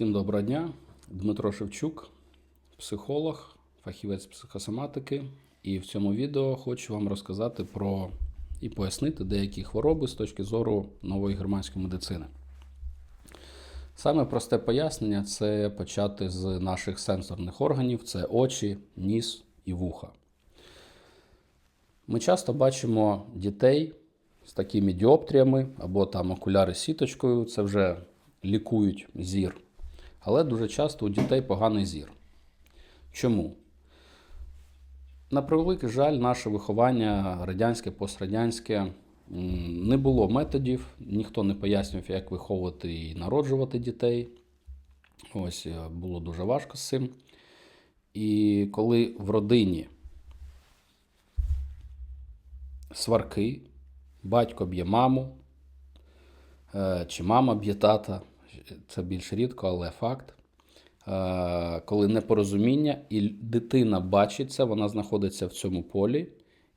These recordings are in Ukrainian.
Всім доброго дня. Дмитро Шевчук, психолог, фахівець психосоматики. І в цьому відео хочу вам розказати про і пояснити деякі хвороби з точки зору нової германської медицини. Саме просте пояснення це почати з наших сенсорних органів: це очі, ніс і вуха. Ми часто бачимо дітей з такими діоптріями або там окуляри сіточкою, це вже лікують зір. Але дуже часто у дітей поганий зір. Чому? На превеликий жаль, наше виховання радянське, пострадянське не було методів, ніхто не пояснював, як виховувати і народжувати дітей. Ось е, було дуже важко з цим. І коли в родині сварки, батько б'є маму, е, чи мама б'є тата, це більш рідко, але факт. Е, Коли непорозуміння, і дитина бачить це, вона знаходиться в цьому полі,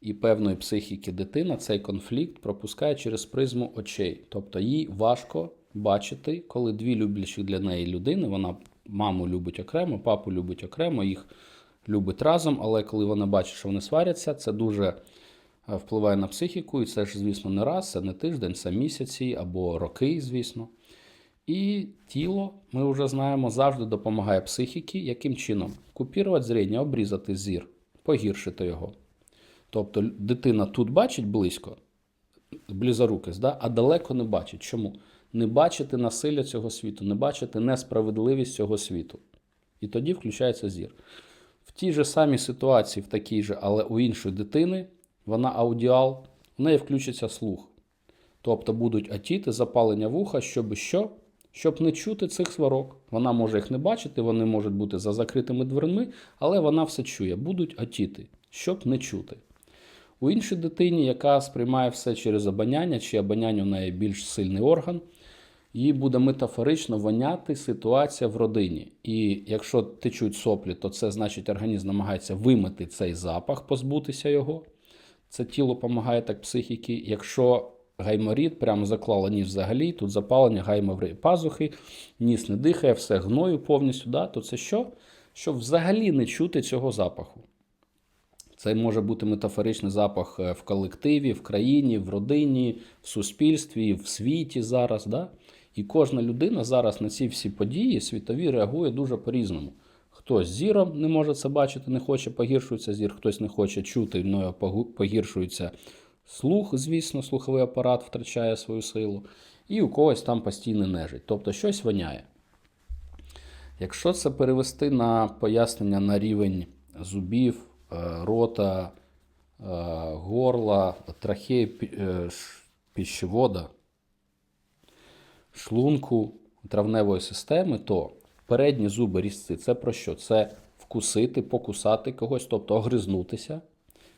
і певної психіки дитина цей конфлікт пропускає через призму очей. Тобто їй важко бачити, коли дві люблячі для неї людини, вона маму любить окремо, папу любить окремо, їх любить разом, але коли вона бачить, що вони сваряться, це дуже е, впливає на психіку, і це ж, звісно, не раз, це не тиждень, це місяці або роки, звісно. І тіло, ми вже знаємо, завжди допомагає психіці, яким чином? Купірувати зріння, обрізати зір, погіршити його. Тобто дитина тут бачить близько, близорукість, да? а далеко не бачить. Чому? Не бачити насилля цього світу, не бачити несправедливість цього світу. І тоді включається зір. В тій же самій ситуації, в такій же, але у іншої дитини, вона аудіал, в неї включиться слух. Тобто будуть атіти, запалення вуха, щоб що? Щоб не чути цих сварок. Вона може їх не бачити, вони можуть бути за закритими дверми, але вона все чує. Будуть атіти, щоб не чути. У іншій дитині, яка сприймає все через обоняння, чи обоняння у неї більш сильний орган, їй буде метафорично воняти ситуація в родині. І якщо течуть соплі, то це значить організм намагається вимити цей запах, позбутися його. Це тіло допомагає так психіки. Якщо гайморід, прямо заклала ніс взагалі, тут запалення гаймової пазухи, ніс не дихає, все гною повністю, да, то це що? Щоб взагалі не чути цього запаху. Це може бути метафоричний запах е, в колективі, в країні, в родині, в суспільстві, в світі зараз. Да? І кожна людина зараз на ці всі події світові реагує дуже по-різному. Хтось зіром не може це бачити, не хоче, погіршується зір, хтось не хоче чути, погу- погіршується слух, звісно, слуховий апарат втрачає свою силу, і у когось там постійно нежить. Тобто щось воняє. Якщо це перевести на пояснення на рівень зубів, е, рота, е, горла, трахеї е, пищевода, шлунку, травневої системи, то передні зуби різці це про що? Це вкусити, покусати когось, тобто огризнутися.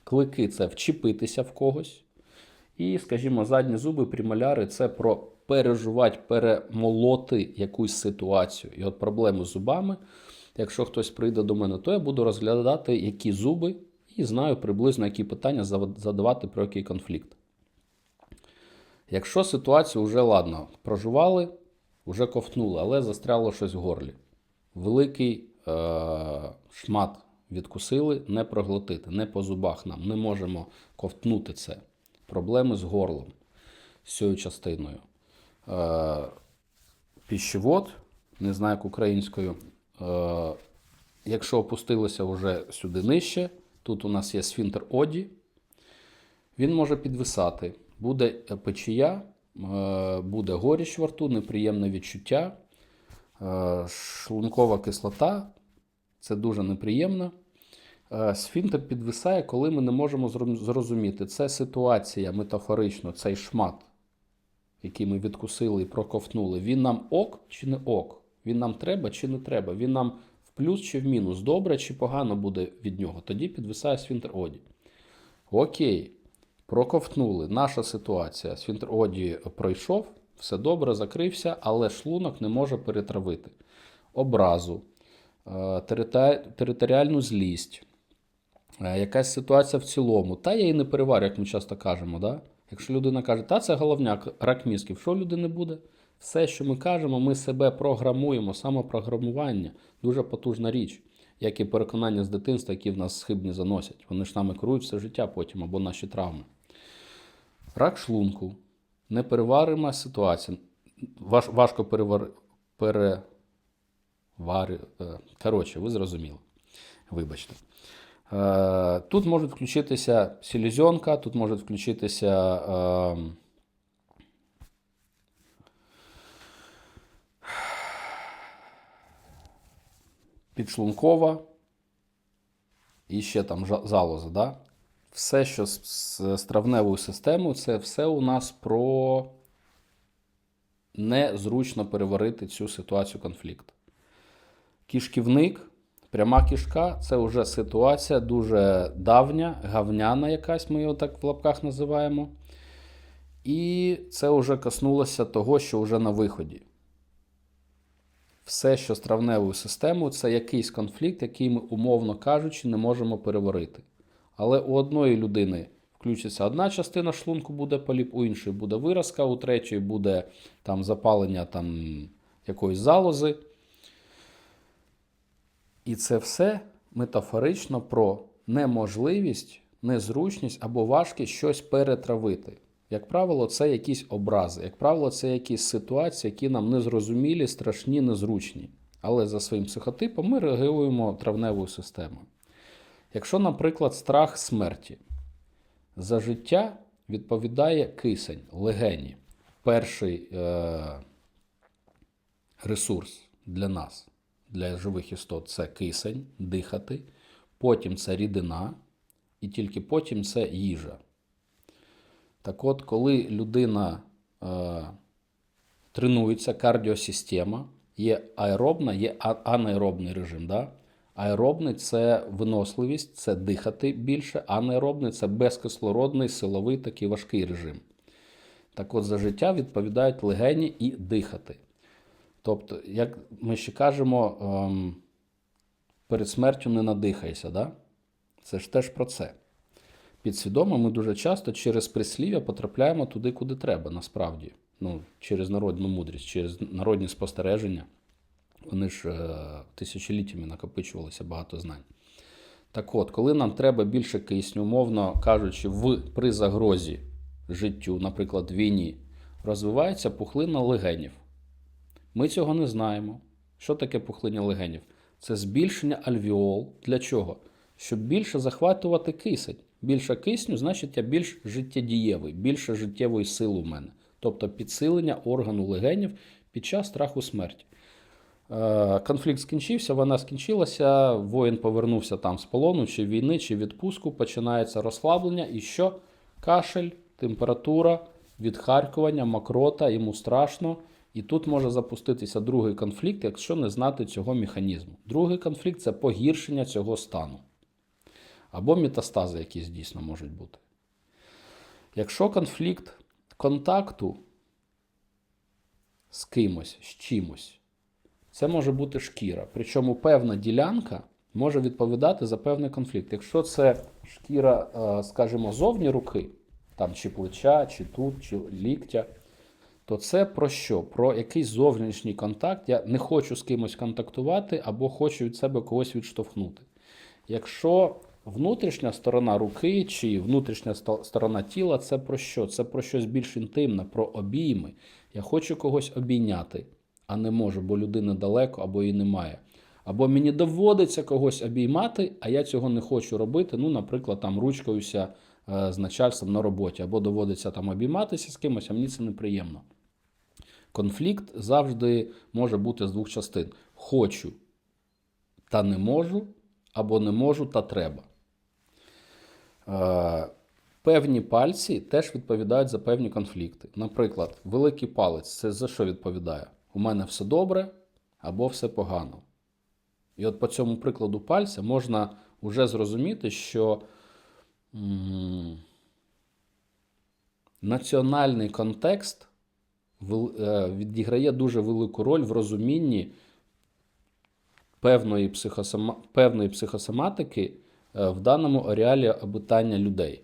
Клики це вчепитися в когось. І, скажімо, задні зуби, прімоляри це про пережувати, перемолоти якусь ситуацію. І от проблеми з зубами, якщо хтось прийде до мене, то я буду розглядати, які зуби, і знаю приблизно, які питання задавати про який конфлікт. Якщо ситуацію вже ладно, прожували, вже ковтнули, але застряло щось в горлі. Великий е- шмат відкусили, не проглотити, не по зубах нам. Не можемо ковтнути це. Проблеми з горлом, з цією частиною. Е- піщевод, не знаю як українською. Е- якщо опустилося вже сюди нижче, тут у нас є сфінтер оді, він може підвисати. Буде печія, е, буде горіч во рту, неприємне відчуття, шлункова кислота це дуже неприємно. Е, Сфінктер підвисає, коли ми не можемо зрозуміти, це ситуація метафорично, цей шмат, який ми відкусили і проковтнули, він нам ок чи не ок? Він нам треба чи не треба? Він нам в плюс чи в мінус, добре чи погано буде від нього. Тоді підвисає сфінктер оді. Окей, проковтнули. Наша ситуація. Сфінктер оді пройшов, все добре, закрився, але шлунок не може перетравити. Образу, е, територіальну злість, якась ситуація в цілому. Та я її не переварю, як ми часто кажемо. Да? Якщо людина каже, та це головняк, рак мізків, що людини буде? Все, що ми кажемо, ми себе програмуємо. Самопрограмування дуже потужна річ, як і переконання з дитинства, які в нас схибні заносять. Вони ж нами керують все життя потім або наші травми. Рак шлунку, непереварима ситуація. Важ, важко перевар... перевари. е, Коротше, ви зрозуміли. Вибачте. Е, Тут може включитися селезенка, тут може включитися. е, підшлункова і ще там залоза. Да? Все, що з травневою системою, це все у нас про незручно переварити цю ситуацію конфлікт. Кішківник, пряма кішка це вже ситуація дуже давня, гавняна якась, ми його так в лапках називаємо. І це вже коснулося того, що вже на виході. Все, що з травневою системою, це якийсь конфлікт, який ми, умовно кажучи, не можемо переварити. Але у одної людини включиться одна частина шлунку, буде поліп, у іншої буде виразка, у третьої буде там запалення там, якоїсь залози. І це все метафорично про неможливість, незручність або важкість щось перетравити. Як правило, це якісь образи, як правило, це якісь ситуації, які нам незрозумілі, страшні, незручні. Але за своїм психотипом ми реагуємо травневою системою. Якщо, наприклад, страх смерті, за життя відповідає кисень, легені, перший е- ресурс для нас, для живих істот це кисень, дихати, потім це рідина, і тільки потім це їжа. Так от, коли людина е, тренується, кардіосистема, є аеробна, є анаеробний режим. Да? Аеробний це виносливість, це дихати більше, анаеробний це безкислородний, силовий такий важкий режим. Так от за життя відповідають легені і дихати. Тобто, як ми ще кажемо, ем, перед смертю не надихайся. Да? Це ж теж про це. Підсвідомо ми дуже часто через прислів'я потрапляємо туди, куди треба, насправді. Ну, через народну мудрість, через народні спостереження. Вони ж е, тисячоліттями накопичувалися багато знань. Так от, коли нам треба більше кисню, умовно кажучи, в, при загрозі життю, наприклад, війні, розвивається пухлина легенів. Ми цього не знаємо. Що таке пухлиння легенів? Це збільшення альвіол. Для чого? Щоб більше захватувати кисень. Більше кисню, значить, я більш життєдієвий, більше життєвої сили у мене. Тобто підсилення органу легенів під час страху смерті. Е, Конфлікт скінчився, вона скінчилася, воїн повернувся там з полону, чи війни, чи відпустку, починається розслаблення, і що? Кашель, температура, відхаркування, мокрота, йому страшно. І тут може запуститися другий конфлікт, якщо не знати цього механізму. Другий конфлікт це погіршення цього стану. Або метастази якісь дійсно можуть бути. Якщо конфлікт контакту з кимось, з чимось, це може бути шкіра. Причому певна ділянка може відповідати за певний конфлікт. Якщо це шкіра, е, скажімо, зовні руки, там чи плеча, чи тут, чи ліктя, то це про що? Про якийсь зовнішній контакт. Я не хочу з кимось контактувати або хочу від себе когось відштовхнути. Якщо внутрішня сторона руки чи внутрішня сторона тіла, це про що? Це про щось більш інтимне, про обійми. Я хочу когось обійняти, а не можу, бо людина далеко або її немає. Або мені доводиться когось обіймати, а я цього не хочу робити. Ну, наприклад, там ручкаюся е, з начальством на роботі, або доводиться там обійматися з кимось, а мені це неприємно. Конфлікт завжди може бути з двох частин: хочу та не можу, або не можу та треба. Е, Певні пальці теж відповідають за певні конфлікти. Наприклад, великий палець це за що відповідає? У мене все добре або все погано. І от по цьому прикладу пальця можна вже зрозуміти, що національний контекст відіграє дуже велику роль в розумінні певної, психосома... певної психосоматики е, в даному ареалі обитання людей.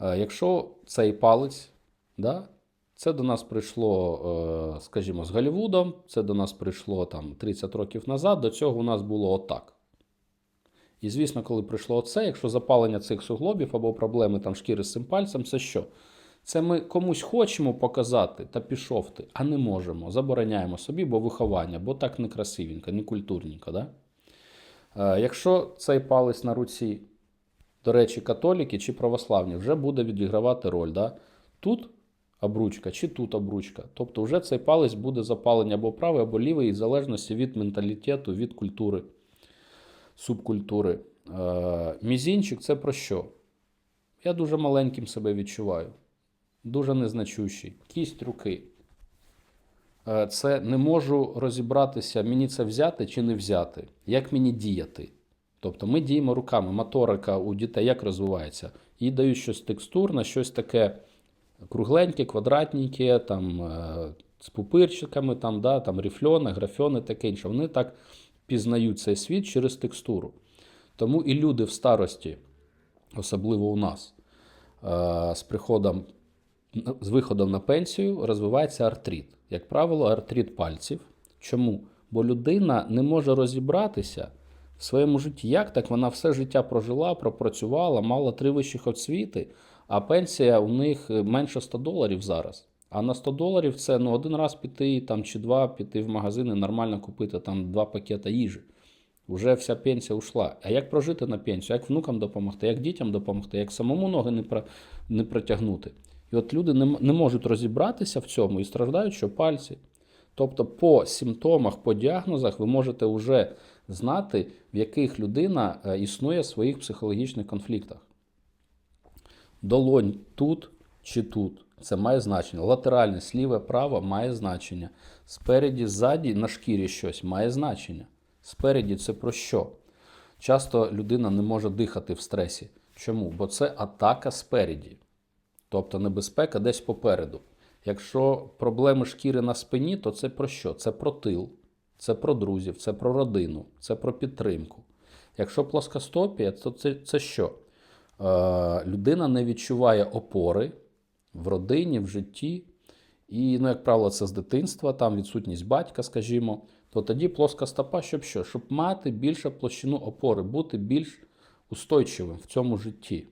Е, Якщо цей палець, да, Це до нас прийшло, е, скажімо, з Голлівудом, це до нас прийшло там 30 років назад, до цього у нас було отак. І звісно, коли прийшло оце, якщо запалення цих суглобів або проблеми там шкіри з цим пальцем, це що? Це ми комусь хочемо показати та пішов ти, а не можемо. Забороняємо собі, бо виховання, бо так не красивенько, не культурненько. Да? Е, якщо цей палець на руці, до речі, католіки чи православні, вже буде відігравати роль. Да? Тут обручка чи тут обручка. Тобто вже цей палець буде запалення або правий, або лівий, в залежності від менталітету, від культури, субкультури. Е, мізінчик це про що? Я дуже маленьким себе відчуваю, дуже незначущий. Кість руки. Е, Це не можу розібратися, мені це взяти чи не взяти, як мені діяти. Тобто ми діємо руками, моторика у дітей як розвивається? Їй дають щось текстурне, щось таке кругленьке, квадратненьке, там, е, з пупирчиками, там, да, там, рифльони, графьони, таке інше. Вони так пізнають цей світ через текстуру. Тому і люди в старості, особливо у нас, е, з приходом, з виходом на пенсію розвивається артрит. Як правило, артрит пальців. Чому? Бо людина не може розібратися в своєму житті. Як так вона все життя прожила, пропрацювала, мала три вищих освіти, а пенсія у них менше 100 доларів зараз. А на 100 доларів це ну, один раз піти там, чи два піти в магазин і нормально купити там два пакета їжі. Уже вся пенсія ушла. А як прожити на пенсію? Як внукам допомогти, як дітям допомогти, як самому ноги не, про, не протягнути? І от люди не, не можуть розібратися в цьому і страждають, що пальці. Тобто, по симптомах, по діагнозах ви можете вже знати, в яких людина е, існує в своїх психологічних конфліктах. Долонь тут чи тут. Це має значення. Латеральне, сліве, право має значення. Спереді, ззаді, на шкірі щось має значення. Спереді це про що? Часто людина не може дихати в стресі. Чому? Бо це атака спереді. Тобто небезпека десь попереду. Якщо проблеми шкіри на спині, то це про що? Це про тил, це про друзів, це про родину, це про підтримку. Якщо плоскостопія, то це, це що? Е, людина не відчуває опори в родині, в житті. І, ну, як правило, це з дитинства, там відсутність батька, скажімо, то тоді плоска стопа, щоб що? Щоб мати більшу площину опори, бути більш устойчивим в цьому житті.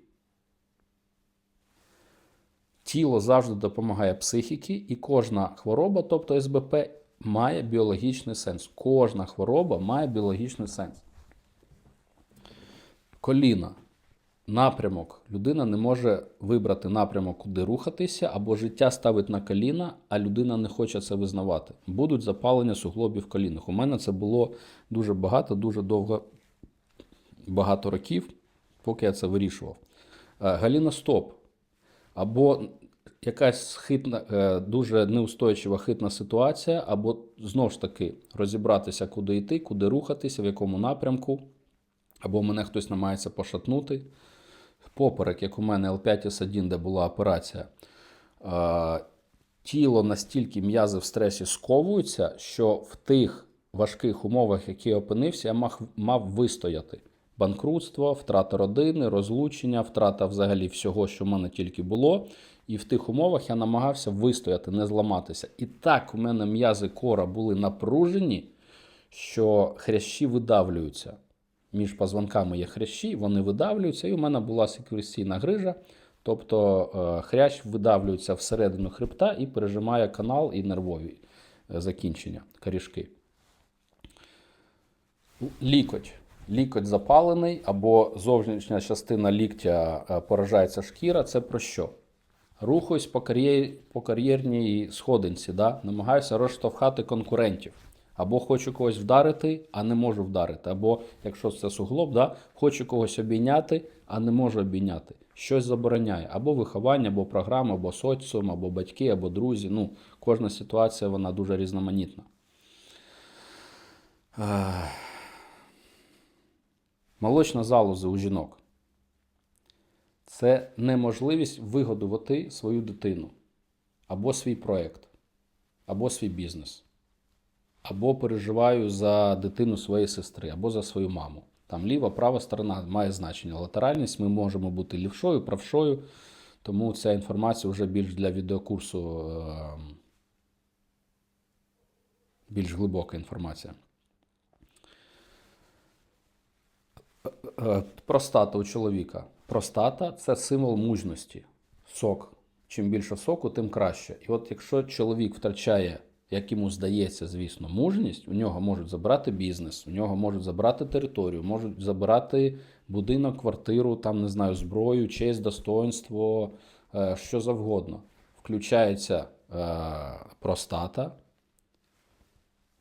Тіло завжди допомагає психіки, і кожна хвороба, тобто СБП, має біологічний сенс. Кожна хвороба має біологічний сенс. Коліна. Напрямок. Людина не може вибрати напрямок, куди рухатися, або життя ставить на коліна, а людина не хоче це визнавати. Будуть запалення суглобів колінах. У мене це було дуже багато, дуже довго, багато років, поки я це вирішував. Е, Галіна стоп. Або якась хитна, е, дуже неустойчива хитна ситуація, або знову ж таки розібратися, куди йти, куди рухатися, в якому напрямку, або мене хтось намагається пошатнути. Поперек, як у мене L5S1, де була операція, е, тіло настільки м'язи в стресі сковуються, що в тих важких умовах, які я опинився, я мав вистояти. Банкрутство, втрата родини, розлучення, втрата взагалі всього, що в мене тільки було. І в тих умовах я намагався вистояти, не зламатися. І так у мене м'язи кора були напружені, що хрящі видавлюються. Між позвонками є хрящі, вони видавлюються, і у мене була секвесійна грижа. Тобто е, хрящ видавлюється всередину хребта і пережимає канал і нервові е, закінчення, корішки. Лікоть. Лікоть запалений або зовнішня частина ліктя е, поражається шкіра. Це про що? Рухаюсь по, кар'єр, по кар'єрній сходинці, да? намагаюся розштовхати конкурентів. Або хочу когось вдарити, а не можу вдарити. Або, якщо це суглоб, да? хочу когось обійняти, а не можу обійняти. Щось забороняє. Або виховання, або програма, або соціум, або батьки, або друзі. Ну, кожна ситуація вона дуже різноманітна. Молочна залоза у жінок це неможливість вигодувати свою дитину, або свій проєкт, або свій бізнес, або переживаю за дитину своєї сестри, або за свою маму. Там ліва, права сторона має значення. Латеральність ми можемо бути лівшою, правшою. Тому ця інформація вже більш для відеокурсу, е, більш глибока інформація. Е, Простата у чоловіка. Простата це символ мужності. Сок. Чим більше соку, тим краще. І от якщо чоловік втрачає, як йому здається, звісно, мужність, у нього можуть забрати бізнес, у нього можуть забрати територію, можуть забрати будинок, квартиру, там, не знаю, зброю, честь, достоинство, е, що завгодно. Включається е, простата,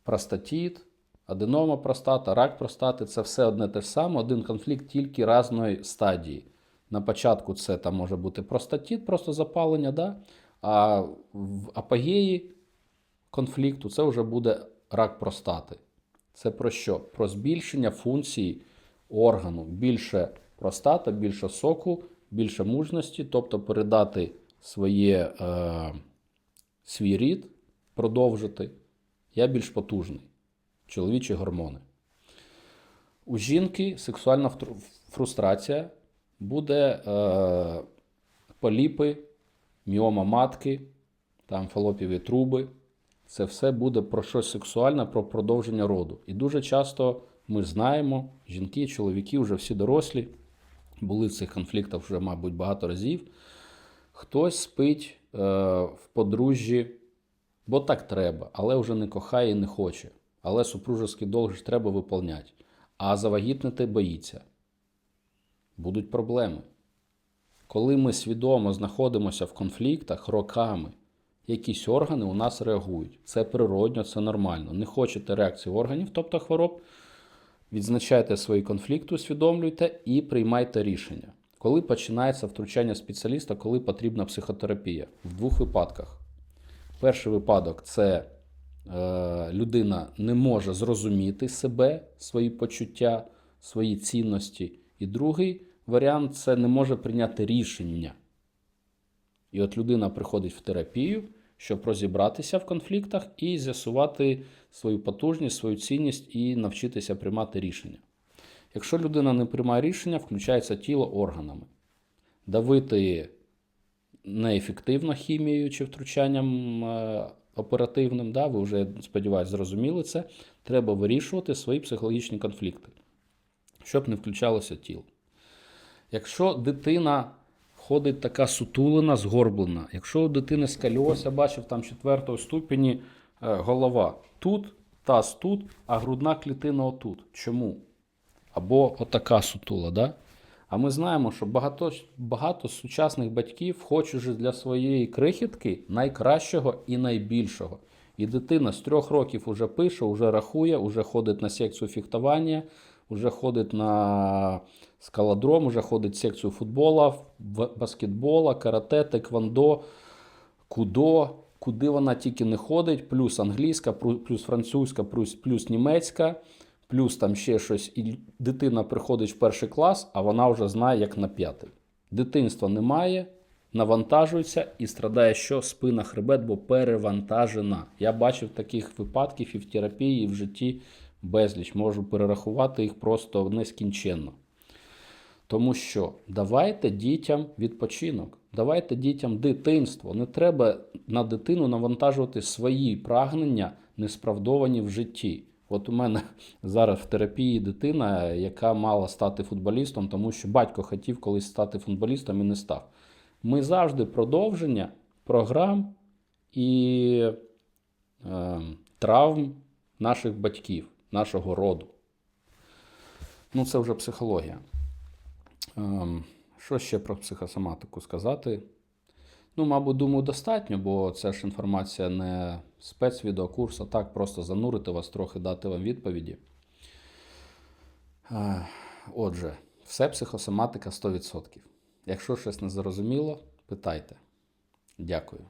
простатіт, аденома простата, рак простати це все одне те ж саме, один конфлікт тільки різної стадії. На початку це там може бути простатіт, просто запалення, да? а в апогеї конфлікту це вже буде рак простати. Це про що? Про збільшення функції органу. Більше простата, більше соку, більше мужності, тобто передати своє, е, свій рід, продовжити. Я більш потужний. Чоловічі гормони. У жінки сексуальна фрустрація буде е, поліпи, міома матки, там фалопіві труби. Це все буде про щось сексуальне, про продовження роду. І дуже часто ми знаємо, жінки, чоловіки вже всі дорослі, були в цих конфліктах вже, мабуть, багато разів. Хтось спить е, в подружжі, бо так треба, але вже не кохає і не хоче. Але супружеский долг ж треба виповняти. А завагітнити боїться. Будуть проблеми. Коли ми свідомо знаходимося в конфліктах роками, якісь органи у нас реагують. Це природньо, це нормально. Не хочете реакції органів, тобто хвороб, відзначайте свої конфлікти, усвідомлюйте і приймайте рішення. Коли починається втручання спеціаліста, коли потрібна психотерапія? В двох випадках. Перший випадок це людина не може зрозуміти себе, свої почуття, свої цінності. І другий варіант це не може прийняти рішення. І от людина приходить в терапію, щоб розібратися в конфліктах і з'ясувати свою потужність, свою цінність і навчитися приймати рішення. Якщо людина не приймає рішення, включається тіло органами. Давити неефективно хімією чи втручанням е, оперативним, да, ви вже, сподіваюся, зрозуміли це. Треба вирішувати свої психологічні конфлікти, щоб не включалося тіло. Якщо дитина ходить така сутулена, згорблена, якщо у дитини скальоз, я бачив там четвертого ступені е, голова тут, таз тут, а грудна клітина отут. Чому? Або отака сутула, да? А ми знаємо, що багато, багато сучасних батьків хочуть для своєї крихітки найкращого і найбільшого. І дитина з трьох років уже пише, уже рахує, уже ходить на секцію фехтування, уже ходить на скалодром, уже ходить в секцію футбола, баскетбола, карате, теквондо, кудо, куди вона тільки не ходить, плюс англійська, плюс французька, плюс, плюс німецька, плюс там ще щось. І дитина приходить в перший клас, а вона вже знає, як на п'ятий. Дитинства немає, навантажується і страдає що? Спина хребет, бо перевантажена. Я бачив таких випадків і в терапії, і в житті безліч. Можу перерахувати їх просто нескінченно. Тому що давайте дітям відпочинок, давайте дітям дитинство. Не треба на дитину навантажувати свої прагнення, несправдовані в житті. От у мене зараз в терапії дитина, яка мала стати футболістом, тому що батько хотів колись стати футболістом і не став. Ми завжди продовження програм і е, травм наших батьків, нашого роду. Ну, це вже психологія. Ем, Що ще про психосоматику сказати? Ну, мабуть, думаю, достатньо, бо це ж інформація не спецвідеокурс, а так просто занурити вас трохи, дати вам відповіді. Е, Отже, все психосоматика 100%. Якщо щось не зрозуміло, питайте. Дякую.